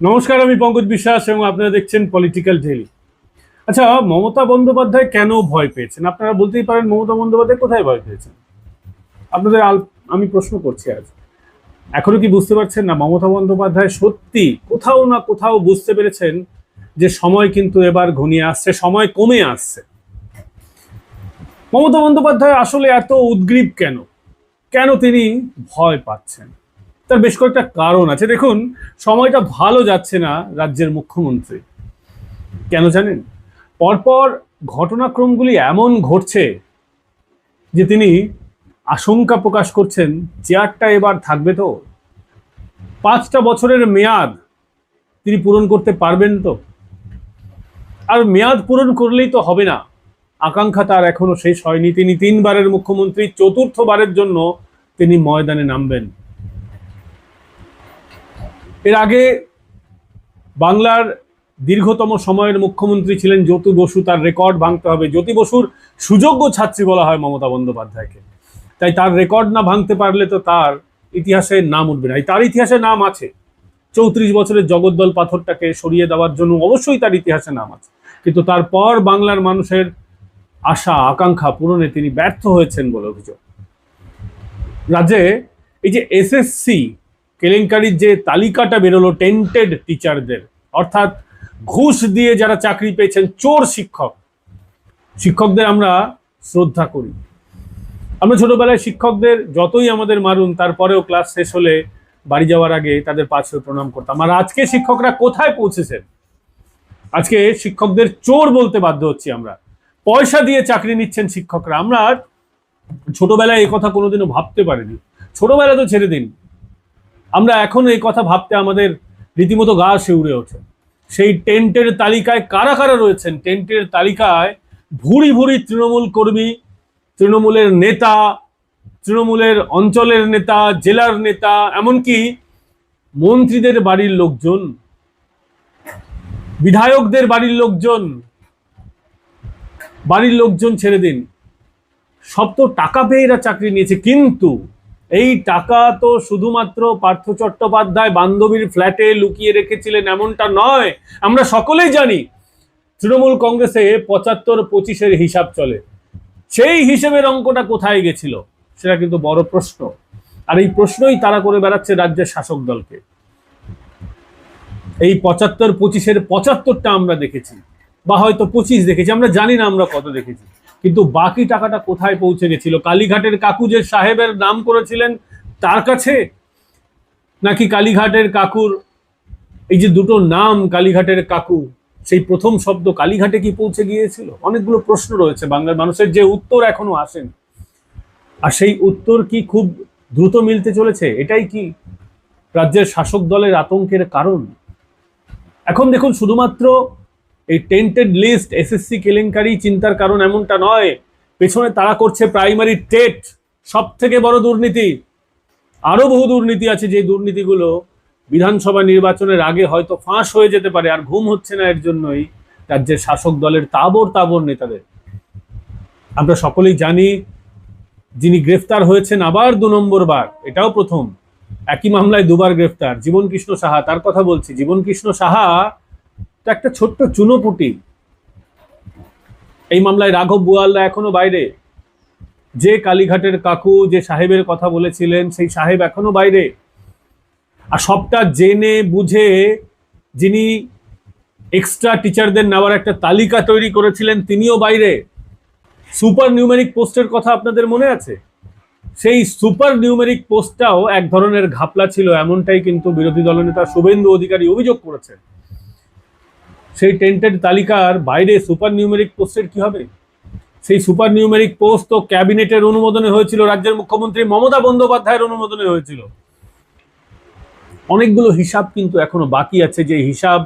নমস্কার, আমি পঙ্কজ বিশ্বাস এবং আপনারা দেখছেন পলিটিক্যাল ডেলি আচ্ছা মমতা বন্দ্যোপাধ্যায় কেন ভয় পেয়েছেন? আপনারা বলতেই পারেন মমতা বন্দ্যোপাধ্যায় কোথায় ভয় পেয়েছেন? আপনাদের আমি প্রশ্ন করছি আজ। এখনও কি বুঝতে পারছেন না মমতা বন্দ্যোপাধ্যায় সত্যি কোথাও না কোথাও বুঝতে পেরেছেন যে সময় কিন্তু এবার ঘনিয়ে আসছে, সময় কমে আসছে। মমতা বন্দ্যোপাধ্যায় আসলে এত উদ্গ্রীব কেন? কেন তিনি ভয় পাচ্ছেন? তার বেশ কয়েকটা কারণ আছে। দেখুন, সময়টা ভালো যাচ্ছে না রাজ্যের মুখ্যমন্ত্রী। কেন জানেন? পরপর ঘটনাক্রমগুলি এমন ঘটছে যে তিনি আশঙ্কা প্রকাশ করছেন, চেয়ারটা এবার থাকবে তো? পাঁচটা বছরের মেয়াদ তিনি পূরণ করতে পারবেন তো? আর মেয়াদ পূরণ করলেই তো হবে না। আকাঙ্ক্ষা তার এখনও শেষ হয়নি। তিনি তিনবারের মুখ্যমন্ত্রী, চতুর্থবারের জন্য তিনি ময়দানে নামবেন। এর আগে বাংলার দীর্ঘতম সময়ের মুখ্যমন্ত্রী ছিলেন জ্যোতি বসু, তার রেকর্ড ভাঙতে হবে। জ্যোতি বসুর সুযোগ্য ছাত্রী বলা হয় মমতা বন্দ্যোপাধ্যায়কে। তাই তার রেকর্ড না ভাঙতে পারলে তো তার ইতিহাসে নাম উঠবে না। তার ইতিহাসে নাম আছে। চৌত্রিশ বছরের জগদ্দল পাথরটাকে সরিয়ে দেওয়ার জন্য অবশ্যই তার ইতিহাসে নাম আছে। কিন্তু তারপর বাংলার মানুষের আশা, আকাঙ্ক্ষা পূরণে তিনি ব্যর্থ হয়েছেন বলে অভিযোগ। রাজ্যে এই যে এসএসসি কেলেঙ্কারির যে তালিকাটা বেরোলো টেন্টেড টিচারদের অর্থাৎ ঘুষ দিয়ে যারা চাকরি পেয়েছেন চোর শিক্ষক, শিক্ষকদের আমরা শ্রদ্ধা করি। আমরা ছোটবেলায় শিক্ষকদের যতই আমাদের মারুন, তারপরেও ক্লাস শেষ হলে বাড়ি যাওয়ার আগে তাদের পাশে প্রণাম করতাম। আর আজকে শিক্ষকরা কোথায় পৌঁছেছেন? আজকে শিক্ষকদের চোর বলতে বাধ্য হচ্ছি আমরা। পয়সা দিয়ে চাকরি নিচ্ছেন শিক্ষকরা। আমরা ছোটবেলায় কথা কোনোদিনও ভাবতে পারিনি। ছোটবেলা তো ছেড়ে দিন। আমরা এখন এই কথা ভাবতে আমাদের রীতিমতো গা শিউরে ওঠে। সেই টেন্টের তালিকায় কারা কারা রয়েছেন? টেন্টের তালিকায় ভুরি ভুরি তৃণমূল কর্মী, তৃণমূলের নেতা, তৃণমূলের অঞ্চলের নেতা, জেলার নেতা, এমনকি মন্ত্রীদের বাড়ির লোকজন, বিধায়কদের বাড়ির লোকজন বাড়ির লোকজন ছেড়ে দিন। সব তো টাকা পেয়ে এরা চাকরি নিয়েছে, কিন্তু এই টাকা তো শুধুমাত্র পার্থ চট্টোপাধ্যায় বান্ধবীর ফ্ল্যাটে লুকিয়ে রেখেছিলেন এমনটা নয়। আমরা সকলেই জানি তৃণমূল কংগ্রেসে পঁচাত্তর পঁচিশের হিসাব চলে। সেই হিসেবের অঙ্কটা কোথায় গেছিল? সেটা কিন্তু বড় প্রশ্ন। আর এই প্রশ্নই তারা করে বেড়াচ্ছে রাজ্যের শাসক দলকে। এই পঁচাত্তর পঁচিশের পঁচাত্তরটা আমরা দেখেছি। বা হয়তো পঁচিশ দেখেছি, আমরা জানি না আমরা কত দেখেছি। কিন্তু বাকি টাকাটা কোথায় পৌঁছে গেছিল? কালীঘাটের কাকু যে সাহেবের নাম করেছিলেন, তার কাছে? নাকি কালীঘাটের কাকুর, এই যে দুটো নাম কালীঘাটের কাকু, সেই প্রথম শব্দ কালীঘাটে কি পৌঁছে গিয়েছিল? অনেকগুলো প্রশ্ন রয়েছে বাংলার মানুষের, যে উত্তর এখনও আসেন। আর সেই উত্তর কি খুব দ্রুত মিলতে চলেছে? এটাই কি রাজ্যের শাসক দলের আতঙ্কের কারণ? এখন দেখুন, শুধুমাত্র এই টেন্টেড লিস্ট এসএসসি কেলেঙ্কারি চিন্তার কারণ এমনটা নয়। পেছনে তারা করছে প্রাইমারি টেট সব থেকে বড় দুর্নীতি। আরও বহু দুর্নীতি আছে যে দুর্নীতিগুলো বিধানসভা নির্বাচনের আগে হয়তো ফাঁস হয়ে যেতে পারে আর ঘুম হচ্ছে না এর জন্যই রাজ্যের শাসক দলের তাবর তাবর নেতাদের। আমরা সকলেই জানি যিনি গ্রেফতার হয়েছেন আবার দু নম্বর বার, এটাও প্রথম। একই মামলায় দুবার গ্রেফতার জীবন কৃষ্ণ সাহা, তার কথা বলছি জীবন কৃষ্ণ সাহা তো একটা ছোট্ট চুনোপুটি। এই মামলায় রাঘব বুয়াল্লা এখনও বাইরে। যে কালীঘাটের কাকু, যে সাহেবের কথা বলেছিলেন, সেই সাহেব এখনও বাইরে। আর সবটা জেনে বুঝে যিনি এক্সট্রা টিচারদের নেওয়ার একটা তালিকা তৈরি করেছিলেন, তিনিও বাইরে। সুপার নিউমেরিক পোস্টের কথা আপনাদের মনে আছে? সেই সুপার নিউমেরিক পোস্টটাও এক ধরনের ঘাপলা ছিল, এমনটাই কিন্তু বিরোধী দলনেতা শুভেন্দু অধিকারী অভিযোগ করেছেন। সেই টেন্টেড তালিকার বাইরে সুপার নিউমেরিক পোস্টের কি হবে? সেই সুপার নিউমেরিক পোস্ট তো ক্যাবিনেটের অনুমোদনে হয়েছিল, রাজ্যের মুখ্যমন্ত্রী মমতা বন্দ্যোপাধ্যায়ের অনুমোদনে হয়েছিল। অনেকগুলো হিসাব কিন্তু এখনও বাকি আছে যে হিসাব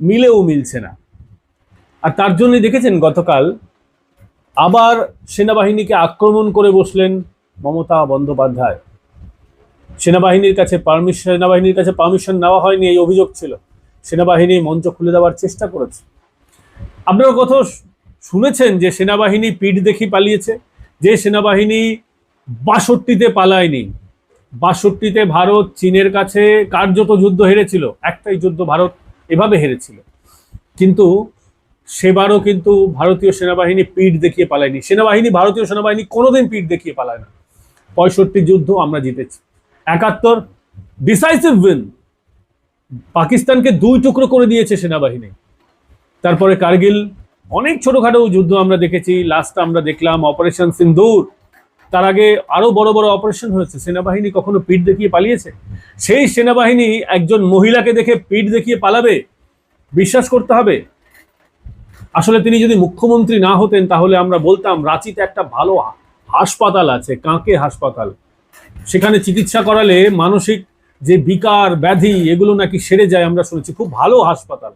মিলেও মিলছে না। আর তার জন্যই দেখেছেন গতকাল আবার সেনাবাহিনীকে আক্রমণ করে বসলেন মমতা বন্দ্যোপাধ্যায়। সেনাবাহিনীর কাছে পারমিশন সেনাবাহিনীর কাছে পারমিশন নেওয়া হয়নি, এই অভিযোগ ছিল। সেনাবাহিনী মঞ্চ খুলে দেওয়ার চেষ্টা করেছে। আপনারা কথা শুনেছেন যে সেনাবাহিনী পিঠ দেখি পালিয়েছে, যে সেনাবাহিনী বাষট্টিতে পালায়নি। বাষট্টিতে ভারত চীনের কাছে কার্যত যুদ্ধ হেরেছিল, একটাই যুদ্ধ ভারত এভাবে হেরেছিল। কিন্তু সেবারও কিন্তু ভারতীয় সেনাবাহিনী পিঠ দেখিয়ে পালায়নি। সেনাবাহিনী, ভারতীয় সেনাবাহিনী কোনোদিন পিঠ দেখিয়ে পালায় না। পঁয়ষট্টি যুদ্ধ আমরা জিতেছি। একাত্তর ডিসাইসিভ উইন পাকিস্তানকে দুই টুকরো করে দিয়েছে সেনাবাহিনী। তারপরে কার্গিল, অনেক ছোটখাটো যুদ্ধ আমরা দেখেছি লাস্ট আমরা দেখলাম অপারেশন সিন্দুর। তার আগে আরও বড় বড় অপারেশন হয়েছে, সেনাবাহিনী কখনো পিঠ দেখিয়ে পালিয়েছে? সেই সেনাবাহিনী একজন মহিলাকে দেখে পিঠ দেখিয়ে পালাবে? বিশ্বাস করতে হবে। আসলে তিনি যদি মুখ্যমন্ত্রী না হতেন, তাহলে আমরা বলতাম, রাঁচিতে একটা ভালো হাসপাতাল আছে, কাঁকে হাসপাতাল। সেখানে চিকিৎসা করালে মানসিক যে বিকার, ব্যাধি এগুলো নাকি সেরে যায়, আমরা শুনেছি। খুব ভালো হাসপাতাল।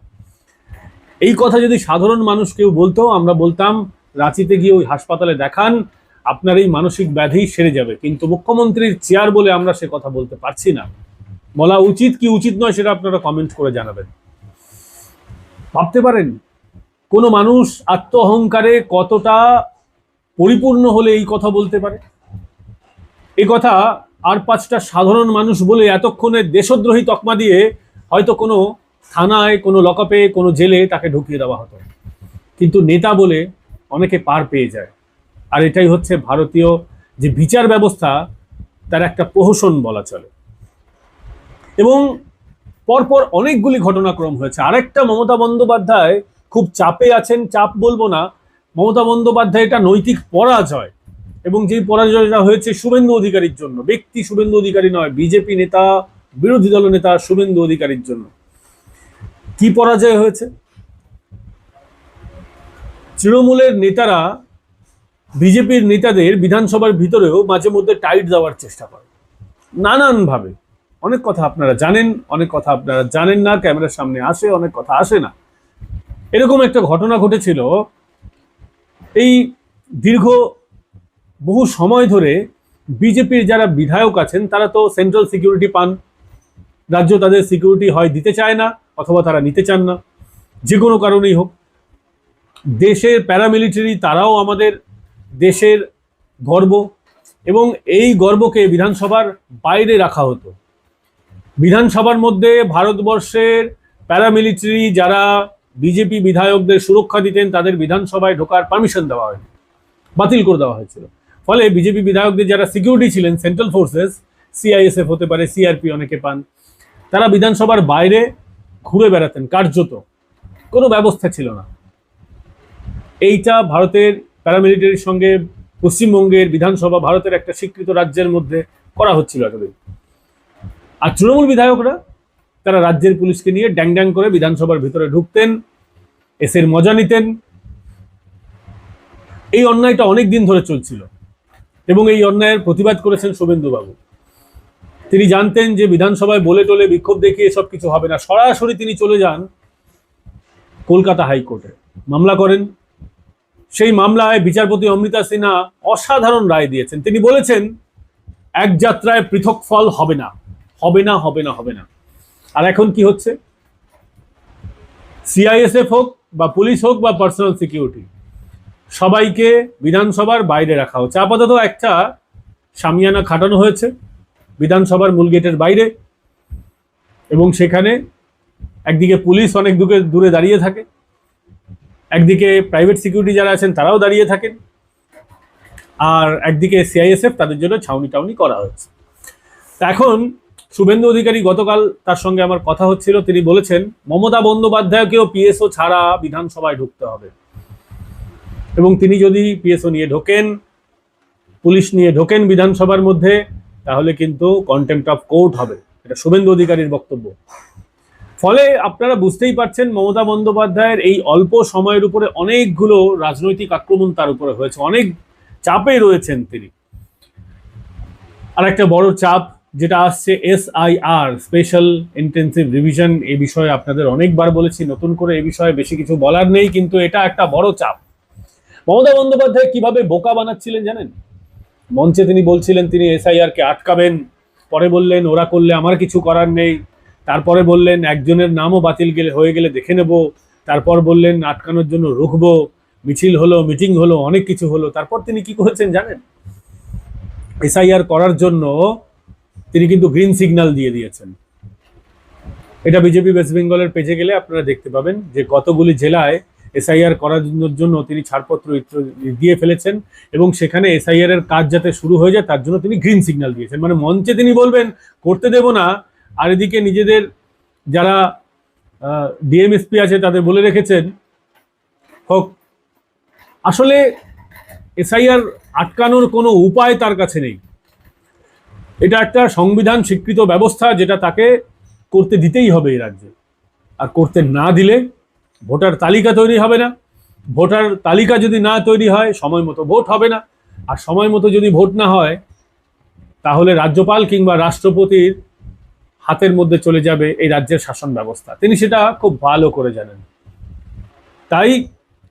এই কথা যদি সাধারণ মানুষ কেউ বলতো, আমরা বলতাম, রাঁচিতে গিয়ে ওই হাসপাতালে দেখান, আপনার এই মানসিক ব্যাধি সেরে যাবে। কিন্তু মুখ্যমন্ত্রীর চেয়ার বলে আমরা সে কথা বলতে পারছি না। বলা উচিত কি উচিত নয় সেটা আপনারা কমেন্ট করে জানাবেন। ভাবতে পারেন, কোনো মানুষ আত্ম অহংকারে কতটা পরিপূর্ণ হলে এই কথা বলতে পারে? এই কথা আর পাঁচটা সাধারণ মানুষ বলে এতক্ষণে দেশদ্রোহী তকমা দিয়ে হয়তো কোনো থানায়, কোনো লকপে কোনো জেলে তাকে ঢুকিয়ে দেওয়া হতো। কিন্তু নেতা বলে অনেকে পার পেয়ে যায়। আর এটাই হচ্ছে ভারতীয় যে বিচার ব্যবস্থা, তার একটা প্রহসন বলা চলে। এবং পরপর অনেকগুলি ঘটনাক্রম হয়েছে। আরেকটা মমতা বন্দ্যোপাধ্যায় খুব চাপে আছেন, চাপ বলব না। মমতা বন্দ্যোপাধ্যায় এটা নৈতিক পরাজয়। এবং যেই পরাজয়টা হয়েছে শুভেন্দু অধিকারীর জন্য, ব্যক্তি শুভেন্দু অধিকারী নয়, বিজেপি নেতা, বিরোধী দল নেতা শুভেন্দু অধিকারীর জন্য। কি পরাজয় হয়েছে? তৃণমূলের নেতারা বিজেপির নেতাদের বিধানসভার ভিতরেও মাঝে মধ্যে টাইট দেওয়ার চেষ্টা করে। নানানভাবে। অনেক কথা আপনারা জানেন, অনেক কথা আপনারা জানেন না, ক্যামেরার সামনে আসে, অনেক কথা আসে না। এরকম একটা ঘটনা ঘটেছিল, এই দীর্ঘ বহু সময় ধরে বিজেপির যারা বিধায়ক আছেন, তারা তো সেন্ট্রাল সিকিউরিটি পান। রাজ্য তাদের সিকিউরিটি হয় দিতে চায় না, অথবা তারা নিতে চান না। যে কোনো কারণেই হোক। দেশের প্যারামিলিটারি তারাও আমাদের দেশের গর্ব এবং এই গর্বকে বিধানসভার বাইরে রাখা হতো। বিধানসভার মধ্যে ভারতবর্ষের প্যারামিলিটারি যারা বিজেপি বিধায়কদের সুরক্ষা দিতেন, তাদের বিধানসভায় ঢোকার পারমিশন দেওয়া হয়নি, বাতিল করে দেওয়া হয়েছিল। ফলে বিজেপি বিধায়কদের যারা সিকিউরিটি ছিলেন সেন্ট্রাল ফোর্সেস সিআইএসএফ হতে পারে সিআরপি অনেকে পান, তারা বিধানসভার বাইরে ঘুরে বেড়াতেন, কার্যত। কোনো ব্যবস্থা ছিল না। এইটা ভারতের প্যারামিলিটারির সঙ্গে পশ্চিমবঙ্গের বিধানসভা ভারতের একটা স্বীকৃত রাজ্যের মধ্যে করা হচ্ছিল এতদিন। আর তৃণমূল বিধায়করা, তারা রাজ্যের পুলিশকে নিয়ে ড্যাং ড্যাং করে বিধানসভার ভিতরে ঢুকতেন, এসের মজা নিতেন। এই অন্যায়টা অনেক দিন ধরে চলছিল। এবং এই অন্যায়ের প্রতিবাদ করেছেন শুভেন্দুবাবু। তিনি জানতেন যে বিধানসভায় বলে টলে বিক্ষোভ দেখিয়ে সব কিছু হবে না। সরাসরি তিনি চলে যান কলকাতা হাইকোর্টে। মামলা করেন। সেই মামলায় বিচারপতি অমৃতা সিনহা অসাধারণ রায় দিয়েছেন। তিনি বলেছেন, এক যাত্রায় পৃথক ফল হবে না। হবে না হবে না হবে না। আর এখন কি হচ্ছে? সিআইএসএফ হোক বা পুলিশ হোক বা পার্সোনাল সিকিউরিটি। সবাইকে বিধানসভার বাইরে রাখা হচ্ছে। আপাতত একটা সামিয়ানা খাটানো হয়েছে বিধানসভার মূল গেটের বাইরে এবং সেখানে একদিকে পুলিশ অনেক দূরে দূরে দাঁড়িয়ে থাকে, একদিকে প্রাইভেট সিকিউরিটি যারা আছেন তারাও দাঁড়িয়ে থাকেন, আর একদিকে সিআইএসএফ তাদের জন্য ছাউনি টাউনি করা হয়েছে। এখন শুভেন্দু অধিকারী গতকাল তার সঙ্গে আমার কথা হচ্ছিল, তিনি বলেছেন, মমতা বন্দ্যোপাধ্যায়কেও পিএসও ছাড়া বিধানসভায় ঢুকতে হবে। এবং তিনি যদি পিএসও নিয়ে ঢোকেন, পুলিশ নিয়ে ঢোকেন বিধানসভার মধ্যে, তাহলে কিন্তু কন্টেম্পট অফ কোর্ট হবে। এটা শুভেন্দু অধিকারীর বক্তব্য। ফলে আপনারা বুঝতেই পারছেন, মমতা বন্দ্যোপাধ্যায়ের এই অল্প সময়ের উপরে অনেকগুলো রাজনৈতিক আক্রমণ তার উপরে হয়েছে। অনেক চাপে রয়েছেন তিনি। আর একটা বড় চাপ যেটা আসছে এসআইআর স্পেশাল ইন্টেন্সিভ রিভিশন এ বিষয়ে আপনাদের অনেকবার বলেছি, নতুন করে এ বিষয়ে বেশি কিছু বলার নেই, কিন্তু এটা একটা বড় চাপ। মমতা বন্দ্যোপাধ্যায় কীভাবে বোকা বানাচ্ছিলেন জানেন? মঞ্চে তিনি বলছিলেন, তিনি এসআইআর কে আটকাবেন। পরে বললেন, ওরা করলে আমার কিছু করার নেই। তারপরে বললেন, একজনের নামও বাতিল গেলে, হয়ে গেলে দেখে নেব। তারপর বললেন, আটকানোর জন্য রুখবো। মিছিল হলো, মিটিং হলো, অনেক কিছু হলো। তারপর তিনি কি করেছেন জানেন? এসআইআর করার জন্য তিনি কিন্তু গ্রিন সিগন্যাল দিয়ে দিয়েছেন। এটা বিজেপি ওয়েস্ট বেঙ্গলের পেজে গেলে আপনারা দেখতে পাবেন যে কতগুলি জেলায় এসআইআর করার জন্য তিনি ছাড়পত্র দিয়ে ফেলেছেন এবং সেখানে এসআইআর এর কাজ যাতে শুরু হয়ে যায় তার জন্য তিনি গ্রিন সিগন্যাল দিয়েছেন। মানে মঞ্চে তিনি বলবেন, করতে দেব না। আর এদিকে নিজেদের যারা ডিএমএসপি আছে তাদের বলে রেখেছেন, হোক, আসলে এসআইআর আটকানোর কোনো উপায় তার কাছে নেই। এটা একটা সংবিধান স্বীকৃত ব্যবস্থা যেটা তাকে করতে দিতেই হবে এই রাজ্যে। আর করতে না দিলে ভোটার তালিকা তৈরি হবে না। ভোটার তালিকা যদি না তৈরি হয়, সময় মতো ভোট হবে না। আর সময় মতো যদি ভোট না হয়, তাহলে রাজ্যপাল কিংবা রাষ্ট্রপতির হাতের মধ্যে চলে যাবে এই রাজ্যের শাসন ব্যবস্থা। তিনি সেটা খুব ভালো করে জানেন। তাই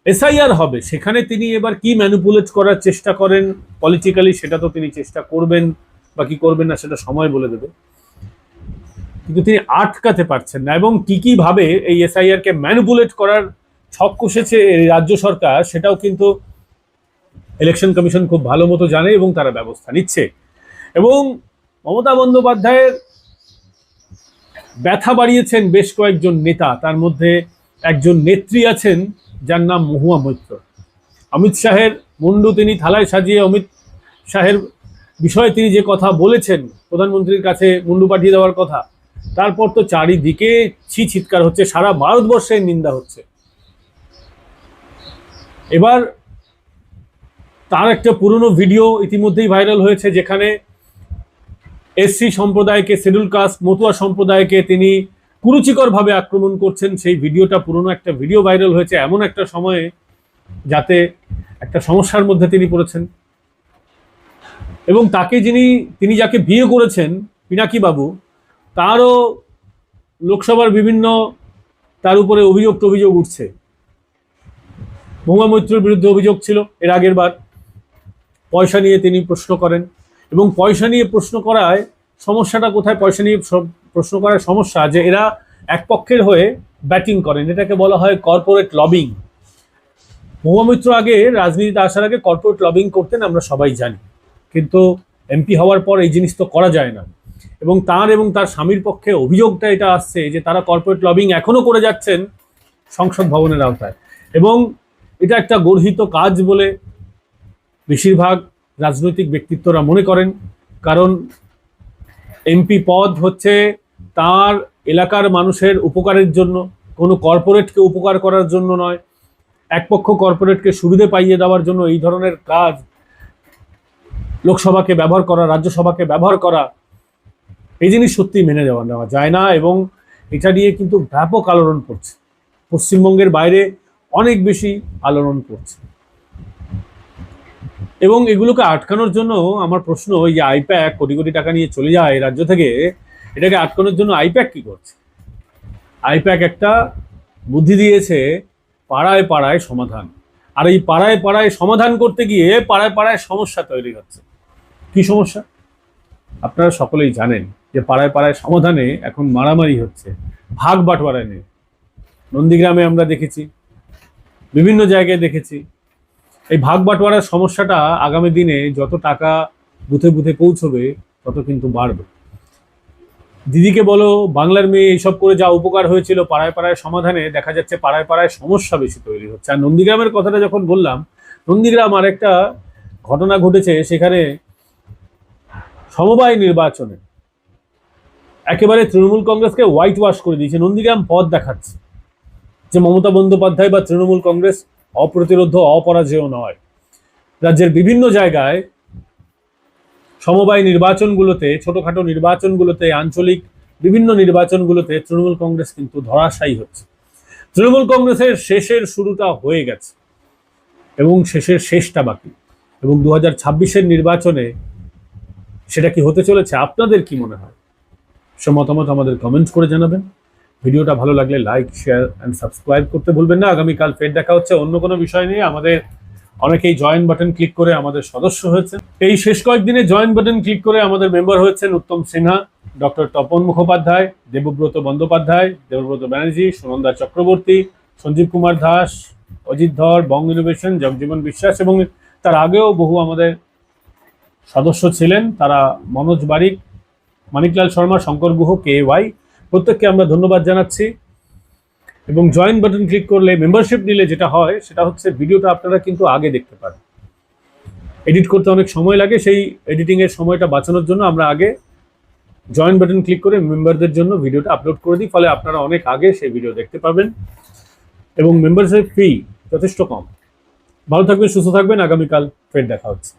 এসআইআর হবে। সেখানে তিনি এবার কি ম্যানুপুলেট করার চেষ্টা করেন পলিটিক্যালি সেটা তো তিনি চেষ্টা করবেন বা কি করবেন না সেটা সময় বলে দেবে। কিন্তু তিনি আটকাতে পারছেন না। এবং কি কি ভাবে এই এসআইআর কে ম্যানিপুলেট করার ছক কষেছে রাজ্য সরকার, সেটাও কিন্তু ইলেকশন কমিশন খুব ভালো মতো জানে এবং তারা ব্যবস্থা নিচ্ছে। এবং মমতা বন্দ্যোপাধ্যায়ের ব্যথা বাড়িয়েছেন বেশ কয়েকজন নেতা, তার মধ্যে একজন নেত্রী আছেন, যার নাম মহুয়া মৈত্র। অমিত শাহের মুন্ডু তিনি থালায় সাজিয়ে অমিত শাহের বিষয়ে তিনি যে কথা বলেছেন, প্রধানমন্ত্রীর কাছে মুন্ডু পাঠিয়ে দেওয়ার কথা তারপর তো চারিদিকে ছি চিৎকার হচ্ছে, সারা ভারতবর্ষের নিন্দা হচ্ছে। এবার তার একটা পুরনো ভিডিও ইতিমধ্যেই ভাইরাল হয়েছে, যেখানে এসসি সম্প্রদায়কে শিডিউল কাস্ট, মতুয়া সম্প্রদায়কে তিনি কুরুচিকরভাবে আক্রমণ করছেন। সেই ভিডিওটা, পুরনো একটা ভিডিও ভাইরাল হয়েছে এমন একটা সময়ে, যাতে একটা সমস্যার মধ্যে তিনি পড়েছেন। এবং তাকে যিনি, তিনি যাকে বিয়ে করেছেন পিনাকি বাবু তারও লোকসভার বিভিন্ন, তার উপরে অভিযোগ টভিযোগ উঠছে। মহুয়া মৈত্রের বিরুদ্ধে অভিযোগ ছিল এর আগের বার। পয়সা নিয়ে তিনি প্রশ্ন করেন এবং পয়সা নিয়ে প্রশ্ন করায় সমস্যাটা কোথায়? পয়সা নিয়ে প্রশ্ন করার সমস্যা যে এরা এক পক্ষের হয়ে ব্যাটিং করেন। এটাকে বলা হয় কর্পোরেট লবিং। মহুয়া আগে রাজনীতিতে আসার আগে কর্পোরেট লবিং করতেন, আমরা সবাই জানি। কিন্তু এমপি হওয়ার পর এই জিনিস তো করা যায় না। এবং তার এবং তার স্বামীর পক্ষে অভিযোগটা এটা আসছে যে তারা কর্পোরেট লবিং এখনও করে যাচ্ছেন সংসদ ভবনের আওতায়। এবং এটা একটা গর্হিত কাজ বলে বেশিরভাগ রাজনৈতিক ব্যক্তিত্বরা মনে করেন। কারণ এমপি পদ হচ্ছে তার এলাকার মানুষের উপকারের জন্য, কোনো কর্পোরেটকে উপকার করার জন্য নয়। এক পক্ষ কর্পোরেটকে সুবিধে পাইয়ে দেওয়ার জন্য এই ধরনের কাজ লোকসভাকে ব্যবহার করা, রাজ্যসভাকে ব্যবহার করা এই জিনিস সত্যি মেনে দেওয়া নেওয়া যায় না এবং এটা নিয়ে কিন্তু ব্যাপক আলোড়ন পড়ছে। পশ্চিমবঙ্গের বাইরে অনেক বেশি আলোড়ন পড়ছে। এবং এগুলোকে আটকানোর জন্য আমার প্রশ্ন ওই যে আইপ্যাক কোটি কোটি টাকা নিয়ে চলে যায় রাজ্য থেকে, এটাকে আটকানোর জন্য আইপ্যাক কি করছে? আইপ্যাক একটা বুদ্ধি দিয়েছে পাড়ায় পাড়ায় সমাধান। আর এই পাড়ায় পাড়ায় সমাধান করতে গিয়ে পাড়ায় পাড়ায় সমস্যা তৈরি হচ্ছে। কি সমস্যা? আপনারা সকলেই জানেন যে পাড়ায় পাড়ায় সমাধানে এখন মারামারি হচ্ছে, ভাগ বাটোয়ারা নেই নন্দীগ্রামে আমরা দেখেছি, বিভিন্ন জায়গায় দেখেছি। এই ভাগ বাটোয়ারার সমস্যাটা আগামী দিনে যত টাকা বুথে বুথে পৌঁছবে, তত কিন্তু বাড়বে। দিদিকে বলো, বাংলার মেয়ে এইসব করে যা উপকার হয়েছিল পাড়ায় পাড়ায় সমাধানে, দেখা যাচ্ছে পাড়ায় পাড়ায় সমস্যা বেশি তৈরি হচ্ছে। আর নন্দীগ্রামের কথাটা যখন বললাম, নন্দীগ্রাম আর একটা ঘটনা ঘটেছে, সেখানে সমবায় নির্বাচনে একেবারে তৃণমূল কংগ্রেসকে হোয়াইট ওয়াশ করে দিয়েছে। নন্দীগ্রাম পথ দেখাচ্ছে যে মমতা বন্দ্যোপাধ্যায় বা তৃণমূল কংগ্রেস অপ্রতিরোধ, অপরাজেয় নয়। রাজ্যের বিভিন্ন জায়গায় সমবায় নির্বাচনগুলোতে, ছোটখাটো নির্বাচনগুলোতে, আঞ্চলিক বিভিন্ন নির্বাচনগুলোতে তৃণমূল কংগ্রেস কিন্তু ধরাশায়ী হচ্ছে। তৃণমূল কংগ্রেসের শেষের শুরুটা হয়ে গেছে এবং শেষের শেষটা বাকি। এবং দু হাজার নির্বাচনে সেটা কি হতে চলেছে? আপনাদের কি মনে হয়? মতামত আমাদের কমেন্ট করে জানাবেন। ভিডিওটা ভালো লাগলে লাইক শেয়ার অ্যান্ড সাবস্ক্রাইব করতে ভুলবেন না। আগামীকাল ফের দেখা হচ্ছে অন্য কোনো বিষয় নিয়ে। আমাদের অনেকেই জয়েন বাটন ক্লিক করে আমাদের সদস্য হয়েছে এই শেষ কয়েকদিনে জয়েন বাটন ক্লিক করে আমাদের মেম্বার হয়েছেন উত্তম সিনহা ডক্টর তপন মুখোপাধ্যায়, দেবব্রত বন্দ্যোপাধ্যায়, দেবব্রত ব্যানার্জি, সুনন্দা চক্রবর্তী, সঞ্জীব কুমার দাস, অজিত ধর, বং ইনোভেশন জগজীবন বিশ্বাস এবং তার আগেও বহু আমাদের সদস্য ছিলেন। তারা মনোজ বারিক মানিকলাল শর্মা, শঙ্কর গুহ, কে ওয়াই। প্রত্যেককে আমরা ধন্যবাদ জানাচ্ছি। এবং জয়েন বাটন ক্লিক করলে, মেম্বারশিপ নিলে যেটা হয়, সেটা হচ্ছে ভিডিওটা আপনারা কিন্তু আগে দেখতে পারেন। এডিট করতে অনেক সময় লাগে, সেই এডিটিংয়ের সময়টা বাঁচানোর জন্য আমরা আগে জয়েন বাটন ক্লিক করে মেম্বারদের জন্য ভিডিওটা আপলোড করে দিই, ফলে আপনারা অনেক আগে সেই ভিডিও দেখতে পাবেন এবং মেম্বারশিপ ফি যথেষ্ট কম। ভালো থাকবেন, সুস্থ থাকবেন, আগামীকাল ফের দেখা হচ্ছে।